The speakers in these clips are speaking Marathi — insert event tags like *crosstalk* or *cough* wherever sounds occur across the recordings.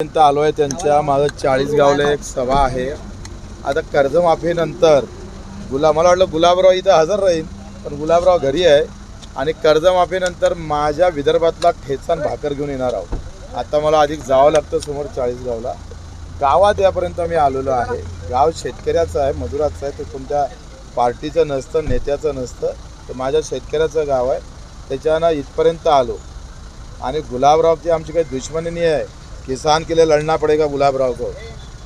पर्यंत आलो आहे त्यांच्या माझं चाळीस गावला एक सभा आहे. आता कर्जमाफीनंतर गुलाब मला वाटलं गुलाबराव इथं हजर राहील पण गुलाबराव घरी आहे आणि कर्जमाफीनंतर माझ्या विदर्भातला ठेचान भाकर घेऊन येणार आहोत. आता मला अधिक जावं लागतं समोर चाळीस गावला. गावात यापर्यंत मी आलेलो आहे. गाव शेतकऱ्याचं आहे मजुराचं आहे ते कोणत्या पार्टीचं नसतं नेत्याचं नसतं ते माझ्या शेतकऱ्याचं गाव आहे. त्याच्यानं इथपर्यंत आलो. आणि गुलाबरावची आमची काही दुश्मनी नाही आहे. किसान के लिए लढना पडेगा गुलाबराव को।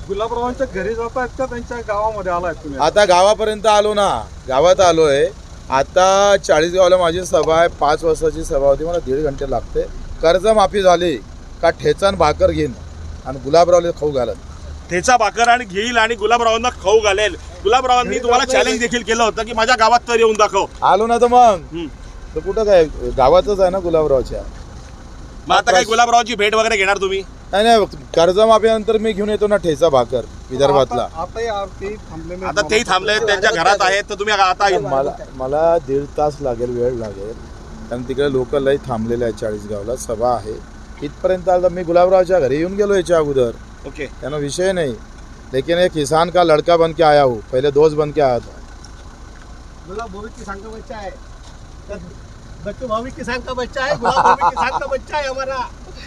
गुलाबरावांच्या घरी जात आहेत का? त्यांच्या गावामध्ये आलाय तुम्ही? आता गावापर्यंत आलो ना गावात आलो आहे आता चाळीस गावाला माझी सभा आहे पाच वाजताची सभा होती मला दीड घंटे लागते. कर्जमाफी झाली का ठेचान भाकर घेईन आणि गुलाबरावला खाऊ घालत. ठेचा भाकर आणि घेईल आणि गुलाबरावांना खाऊ घालेल. गुलाबरावांनी तुम्हाला चॅलेंज देखील केलं होतं की माझ्या गावात तर येऊन दाखव. आलो ना तर मग. तर कुठं काय? गावातच आहे ना गुलाबरावच्या? मग आता काय गुलाबरावांची भेट वगैरे घेणार तुम्ही? नाही नाही कर्जमाफीनंतर मी घेऊन येतो ना ठेचा भाकर विदर्भातला. आता- तेही थांबले त्यांच्या घरात आहेत तर तुम्ही आता मला मला दीड तास लागेल वेळ लागेल. कारण तिकडे लोक लई थांबलेले आहेत चाळीस गावला सभा आहे. इथपर्यंत आलं तर मी गुलाबरावच्या घरी येऊन गेलो याच्या अगोदर. ओके. त्यानं विषय नहीं. लेकिन एक किसान का लड़का बन के आया हूँ पहले दोस्त बन के आया था. का बच्चा है बच्चू भविक किसान का बच्चा है गुलाब भविक किसान का बच्चा है हमारा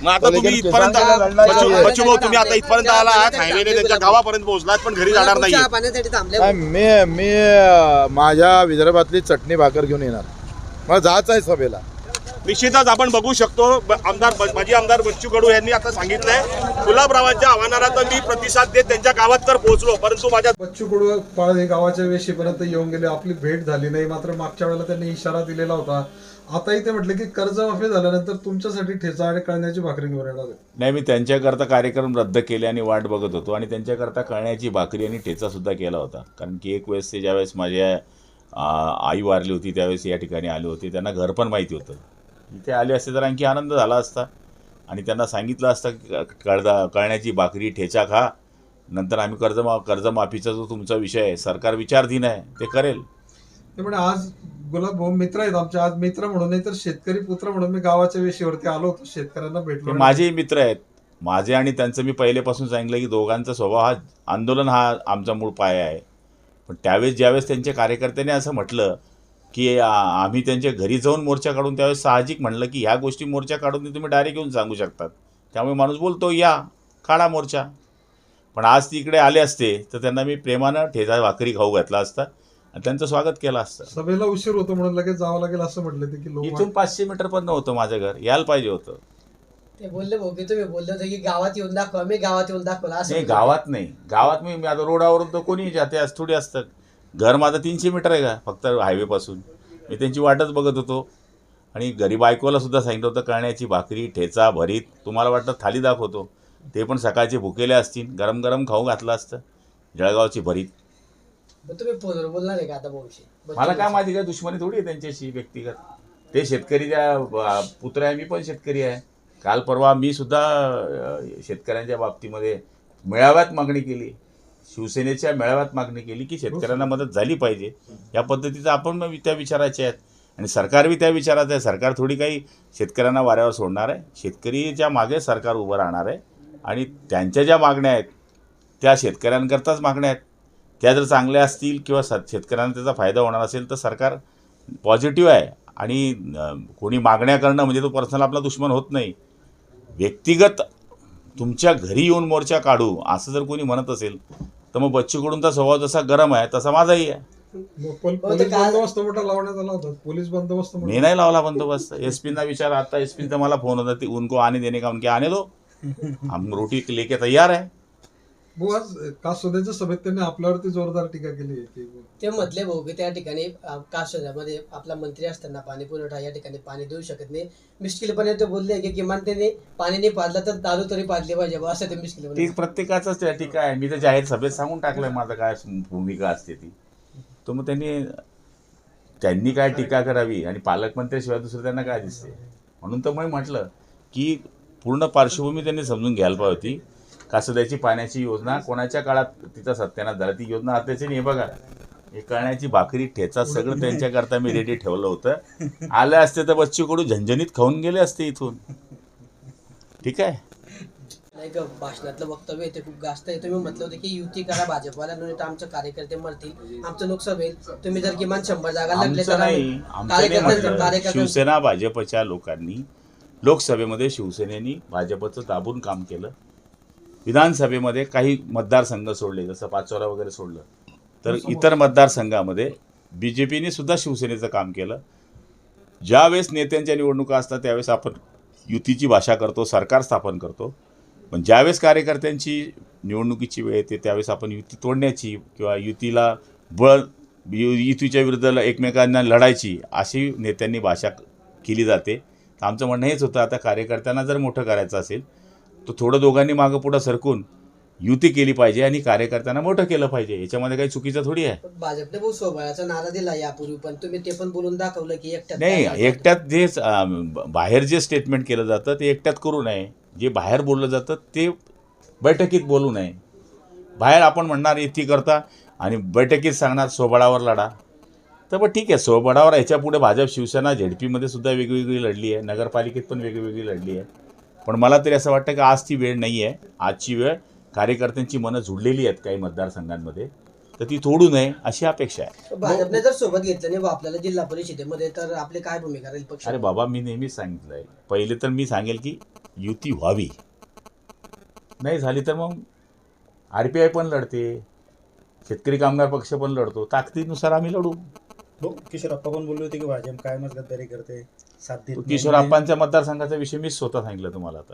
मग आता लेकिन तुम्ही इथपर्यंत किसानला लढणार बच्चू नाहीये. बच्चू भाऊ तुम्ही आता इथपर्यंत आला. आहात हायवेने त्यांच्या गावापर्यंत पोहोचलात पण घरी जाणार नाही चहा पाण्यासाठी थांबले नाही, मी मी माझ्या विदर्भातली चटणी भाकर घेऊन येणार. मला जायचं आहे सभेला. निश्चितच आपण बघू शकतो. आमदार माजी आमदार बच्चू कडू यांनी आता सांगितलंय गुलाबरावांच्या आव्हानाला तर मी प्रतिसाद देत त्यांच्या गावात तर पोहोचलो परंतु माझ्या बच्चू कडू पाळणे गावाच्या वेशीपर्यंत येऊन गेले. आपली भेट झाली नाही मात्र मागच्या वेळेला त्यांनी इशारा दिलेला होता. आताही ते म्हटले की कर्जमाफी झाल्यानंतर तुमच्यासाठी ठेचा आणि कळण्याची भाकरी घेऊन येणार आहे. नाही मी त्यांच्याकरता कार्यक्रम रद्द केले आणि वाट बघत होतो आणि त्यांच्याकरता कळण्याची भाकरी आणि ठेचासुद्धा केला होता. कारण की एक वेळेस ते ज्यावेळेस माझ्या आई वारली होती त्यावेळेस या ठिकाणी आले होते. त्यांना घर पण माहिती होतं. इथे आले असते तर आणखी आनंद झाला असता. आणि त्यांना सांगितलं असतं की कळदा कळण्याची भाकरी ठेचा खा. नंतर आम्ही कर्जमा कर्जमाफीचा जो तुमचा विषय आहे सरकार विचारधीन आहे ते करेल. ते म्हणे आज गुलाब भाऊ मित्र आहेत आमचे. आज मित्र म्हणून नाही तर शेतकरी पुत्र म्हणून मी गावाच्या वेशीवरती आलो होतो. शेतकऱ्यांना भेटलो माझेही मित्र आहेत. माझे आणि त्यांचं मी पहिलेपासून सांगितलं की दोघांचा स्वभाव हा आंदोलन हा आमचा मूळ पाया आहे. पण त्यावेळेस ज्यावेळेस त्यांच्या कार्यकर्त्यांनी असं म्हटलं की आम्ही त्यांच्या घरी जाऊन मोर्चा काढून त्यावेळेस साहजिक म्हणलं की ह्या गोष्टी मोर्चा काढून तुम्ही डायरेक्ट येऊन सांगू शकतात. त्यामुळे माणूस बोलतो या काढा मोर्चा. पण आज ती इकडे आले असते तर त्यांना मी प्रेमानं ठेचा भाकरी खाऊ घातला असता आणि त्यांचं स्वागत केलं असतं. सभेला उशीर होतो म्हणून लगेच जावं लागेल असं म्हटलं ते की इथून पाचशे मीटर पण नव्हतं माझं घर यायला पाहिजे होतं. ते बोलले भाऊ की तुम्ही बोलले होते की गावात येऊन दाखवा मी गावात येऊन दाखवला. असं नाही. गावात नाही. गावात मी मी आता रोडावरून तर कोणी जाते आज थोडी असतं घर माझं तीनशे मीटर आहे का? फक्त हायवेपासून मी त्यांची वाटच बघत होतो. आणि घरी बायकोला सुद्धा सांगितलं होतं कळण्याची भाकरी ठेचा भरीत तुम्हाला वाटतं थाली दाखवतो. ते पण सकाळचे भुकेले असतील. गरम गरम खाऊ घातलं असतं. जळगावची भरीत. मग तुम्ही फोनवर बोलणार आहे का आता भाऊशी? मला काय माझी काय दुश्मनी थोडी आहे त्यांच्याशी व्यक्तिगत. ते शेतकरीच्या अं, पुत्र आहे मी पण शेतकरी आहे. काल परवा मी सुद्धा शेतकऱ्यांच्या बाबतीमध्ये मेळाव्यात मागणी केली. शिवसेनेच्या मेळाव्यात मागणी केली की शेतकऱ्यांना मदत झाली पाहिजे. या पद्धतीचं आपण मग त्या विचाराचे आहेत. आणि सरकार बी त्या विचाराचं आहे. सरकार थोडी काही शेतकऱ्यांना वाऱ्यावर सोडणार आहे. शेतकरीच्या मागे सरकार उभं राहणार आहे. आणि त्यांच्या ज्या मागण्या आहेत त्या शेतकऱ्यांकरताच मागण्या आहेत. त्या जर चांगल्या असतील किंवा स शेतकऱ्यांना त्याचा फायदा होणार असेल तर सरकार पॉझिटिव्ह आहे. आणि कोणी मागण्या करणं म्हणजे तो पर्सनल आपला दुश्मन होत नाही. व्यक्तिगत तुमच्या घरी येऊन मोर्चा काढू असं जर कोणी म्हणत असेल तर मग बच्चूकडूनचा स्वभाव जसा गरम आहे तसा माझाही आहे. मग पोल- हो, पोलीस बंदोबस्त मोठा लावण्यात आला होता. पोलीस बंदोबस्त मोठा. मी नाही लावला बंदोबस्त. एस पींना विचार आता एस पीचा मला फोन होता ती उनको आने देने का? उनके आने दो. *laughs* हम रोटी लेके तैयार है. आज कासोद्याच्या सभेत त्यांनी आपल्यावरती जोरदार टीका केली की ते म्हटले भाऊ की त्या ठिकाणी कासोद्यामध्ये आपला मंत्री असताना पाणी पुरवठा या ठिकाणी पाणी देऊ शकत नाही. मिश्किलपणे ते बोलले की किमान त्यांनी पाणी नाही पाजलं तर दारू तरी पाजली पाहिजे बुवा, असं ते ती मिश्किलपणे प्रत्येकाचंच त्या ठीक आहे. मी तर जाहीर सभेत सांगून टाकलंय माझं काय भूमिका असते ती. तो मग त्यांनी त्यांनी काय टीका करावी आणि पालकमंत्र्याशिवाय दुसरं त्यांना काय दिसते? म्हणून तर मी म्हटलं की पूर्ण पार्श्वभूमी त्यांनी समजून घ्यायला पाहिजे होती. कासोद्याची पाण्याची योजना कोणाच्या काळात तिचा सत्यानाश झाला ती योजना आत्याची नाही बघा. हे कळण्याची भाकरी ठेचा सगळं त्यांच्याकरता मी रेडी ठेवलं होतं. आले असते तर बच्चूकडून झणझणीत खाऊन गेले असते इथून. ठीक आहे? एक भाषणातलं वक्तव्य आहे ते खूप जास्त आहे. तुम्ही म्हटलं होतं की युती करा भाजपवाल्या तर आमचे कार्यकर्ते मरतील. आमचं नुकसान होईल तुम्ही जर किमान शंभर जागा आमचं तर नाही. आम्ही- आमचं नाही कार्यकर्त्यांचं म्हटलं. कार्यकर्त्यांचं शिवसेना भाजपच्या लोकांनी लोकसभेमध्ये शिवसेनेनी भाजपचं दाबून काम केलं. विधानसभेमध्ये काही मतदारसंघ सोडले जसं पाचोरा वगैरे सोडलं. तर इतर मतदारसंघामध्ये बी जे पीने सुद्धा शिवसेनेचं काम केलं. ज्यावेळेस नेत्यांच्या निवडणुका असतात त्यावेळेस आपण युतीची भाषा करतो सरकार स्थापन करतो. पण ज्यावेळेस कार्यकर्त्यांची निवडणुकीची वेळ येते त्यावेळेस आपण युती तोडण्याची किंवा युतीला बळ यु युतीच्या विरुद्ध एकमेकांना लढायची अशी नेत्यांनी भाषा केली जाते. तर आमचं म्हणणं हेच होतं आता कार्यकर्त्यांना जर मोठं करायचं असेल तर थोडं दोघांनी मागं पुढं सरकून युती केली पाहिजे आणि कार्यकर्त्यांना मोठं केलं पाहिजे. याच्यामध्ये काही चुकीचं थोडी आहे. भाजपने बहुत सोबळाचा नारा दिला यापूर्वी पण तुम्ही ते पण बोलून दाखवलं की एकट्यात नाही. एकट्यात जे बाहेर जे स्टेटमेंट केलं जातं ते एकट्यात करू नये. जे बाहेर बोललं जातं ते बैठकीत बोलू नये. बाहेर आपण म्हणणार युती करता आणि बैठकीत सांगणार सोबळावर लढा. तर मग ठीक आहे सोबळावर याच्यापुढे भाजप शिवसेना झेडपीमध्ये सुद्धा वेगवेगळी लढली आहे. नगरपालिकेत पण वेगवेगळी लढली आहे. पण मला तरी असं वाटतं की आज ती वेळ नाही आहे. आजची वेळ कार्यकर्त्यांची मनं जुडलेली आहेत काही मतदारसंघांमध्ये. तर ती तोडू नये अशी अपेक्षा आहे. भाजपने जर सोबत घेतलं नाही व आपल्याला जिल्हा परिषदेमध्ये तर आपली काय भूमिका राहील पक्ष? अरे बाबा मी नेहमीच सांगितलं आहे पहिले तर मी सांगेल की युती व्हावी. नाही झाली तर मग आर पी आय पण लढते शेतकरी कामगार पक्ष पण लढतो. ताकदीनुसार आम्ही लढू. हो किशोरप्पा पण बोलले होते की भाजप कायमच गद्दारी करते. किशोर आप्पांच्या मतदारसंघाचा विषय मीच स्वतः सांगितलं तुम्हाला आता.